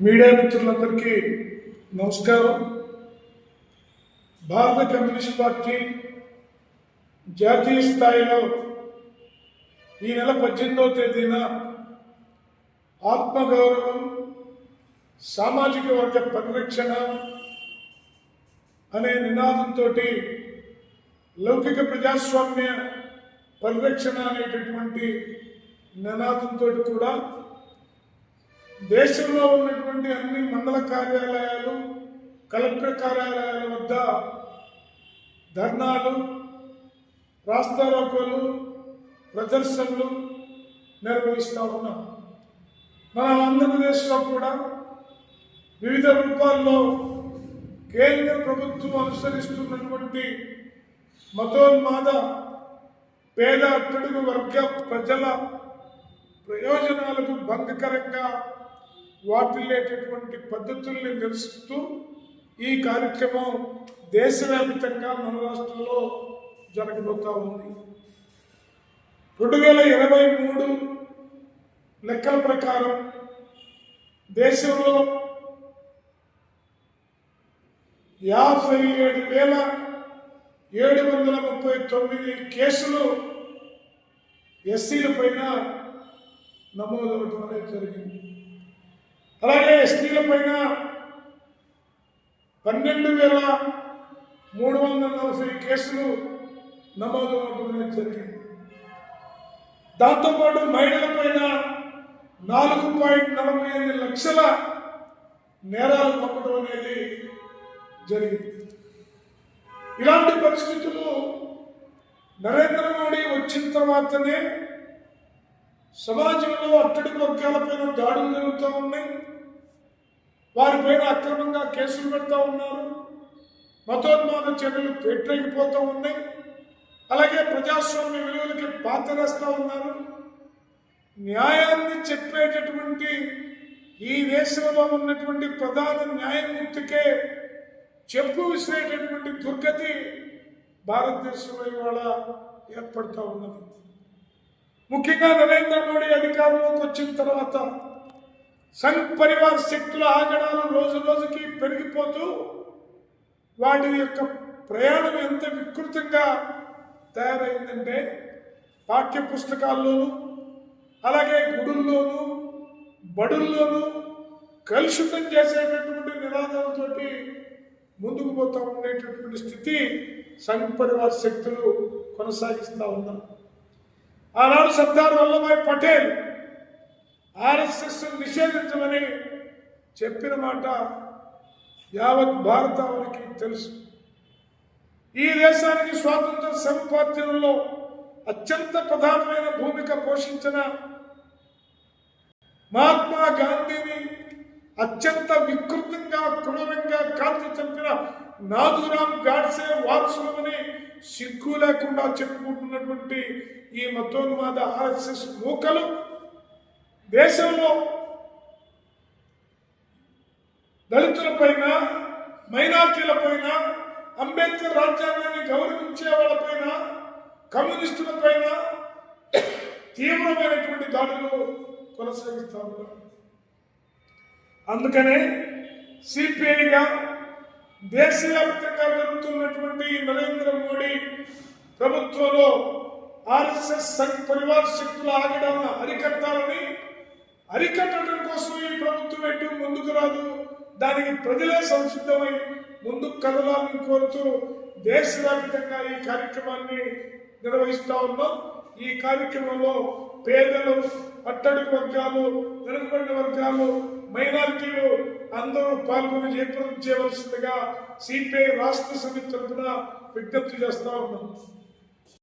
Media మిత్రులందరికీ నమస్కారం. భారత కమ్యూనిస్ట్ పార్టీ జాతీయ స్థాయిలో ఈ నెల పద్దెనిమిదవ తేదీన ఆత్మగౌరవం సామాజిక వర్గ పరిరక్షణ అనే నినాదంతో లౌకిక ప్రజాస్వామ్య పరిరక్షణ అనేటటువంటి నినాదంతో కూడా దేశంలో ఉన్నటువంటి అన్ని మండల కార్యాలయాలు కలెక్టర్ కార్యాలయాల వద్ద ధర్నాలు రాస్తారోకోలు ప్రదర్శనలు నిర్వహిస్తూ ఉన్నాం. మన ఆంధ్రప్రదేశ్లో కూడా వివిధ రూపాల్లో కేంద్ర ప్రభుత్వం అనుసరిస్తున్నటువంటి మతోన్మాద పేద అట్టడుగు వర్గ ప్రజల ప్రయోజనాలకు భంగకరంగా వాటిల్లేటటువంటి పద్ధతుల్ని నిరసిస్తూ ఈ కార్యక్రమం దేశవ్యాప్తంగా మన రాష్ట్రంలో జరగబోతా ఉంది. రెండు వేల ఇరవై మూడు లెక్కల ప్రకారం దేశంలో యాభై ఏడు వేల ఏడు వందల ముప్పై తొమ్మిది కేసులు ఎస్సీల పైన నమోదవటం అనేది జరిగింది. అలాగే ఎస్టీల పైన పన్నెండు వేల మూడు వందల నలభై కేసులు నమోదు అవడం జరిగింది. దాంతోపాటు మహిళల పైన నాలుగు పాయింట్ నలభై ఎనిమిది లక్షల నేరాలు పంపడం అనేది జరిగింది. ఇలాంటి పరిస్థితులు నరేంద్ర మోడీ వచ్చిన తర్వాతనే సమాజంలో అట్టడి వర్గాలపైన దాడులు జరుగుతూ ఉన్నాయి. వారి పైన అక్రమంగా కేసులు పెడతా ఉన్నారు. మతోన్మాద చర్యలు పెట్టలేకపోతూ ఉన్నాయి? అలాగే ప్రజాస్వామ్య విలువలకి పాతరేస్తూ ఉన్నారు. న్యాయాన్ని చెప్పేటటువంటి ఈ దేశంలో ఉన్నటువంటి ప్రధాన న్యాయమూర్తికే చెప్పు విసిరేటటువంటి దుర్గతి భారతదేశంలో ఇవాళ ఏర్పడుతూ ఉన్నది. ముఖ్యంగా నరేంద్ర మోడీ అధికారంలోకి వచ్చిన తర్వాత సంఘ్ పరివార్ శక్తుల ఆగడాలు రోజు రోజుకి పెరిగిపోతూ వాటి యొక్క ప్రయాణం ఎంత వికృతంగా తయారైందంటే పాఠ్య పుస్తకాల్లోనూ అలాగే గుడుల్లోనూ బడుల్లోనూ కలుషితం చేసేటటువంటి నినాదాలతోటి ముందుకు పోతూ ఉండేటటువంటి స్థితి సంఘ్ పరివార్ శక్తులు కొనసాగిస్తూ ఉన్నారు ఆనాడు సర్దార్ వల్లభాయ్ పటేల్ ఆర్ఎస్ఎస్ నిషేధించమని చెప్పిన మాట యావత్ భారతానికి తెలుసు. ఈ దేశానికి స్వాతంత్ర సంపాదనలో అత్యంత ప్రధానమైన భూమిక పోషించిన మహాత్మా గాంధీని అత్యంత వికృతంగా క్రూరంగా కాల్చి చంపిన నాథురామ్ గాడ్సే వారసులమని సిగ్గు లేకుండా చెప్పుకుంటున్నటువంటి ఈ మతోన్మాద ఆర్ఎస్ఎస్ మూకలు దేశంలో దళితులపైన మైనార్టీలపైన అంబేద్కర్ రాజ్యాంగాన్ని గౌరవించే వాళ్ళపైన కమ్యూనిస్టులపైన తీవ్రమైనటువంటి దాడులు కొనసాగిస్తూ ఉన్నారు. అందుకనే సిపిఐగా దేశవ్యాప్తంగా జరుగుతున్నటువంటి నరేంద్ర మోడీ ప్రభుత్వంలో ఆర్ఎస్ఎస్ సంఘ్ పరివార శక్తుల ఆగడాలను అరికట్టాలని అరికట్టడం కోసం ఈ ప్రభుత్వం ఎటు ముందుకు రాదు. దానికి ప్రజలే సంసిద్ధమై ముందుకు కదలాలని కోరుతూ దేశవ్యాప్తంగా ఈ కార్యక్రమాన్ని నిర్వహిస్తూ ఉన్నాం. ఈ కార్యక్రమంలో పేదలు అట్టడుగు వర్గాలు వెనుకబడిన వర్గాలు మైనారిటీలు అందరూ పాల్గొని జయప్రదం చేయవలసిందిగా సిపిఐ రాష్ట్ర సమితి తరఫున విజ్ఞప్తి చేస్తా ఉన్నాం.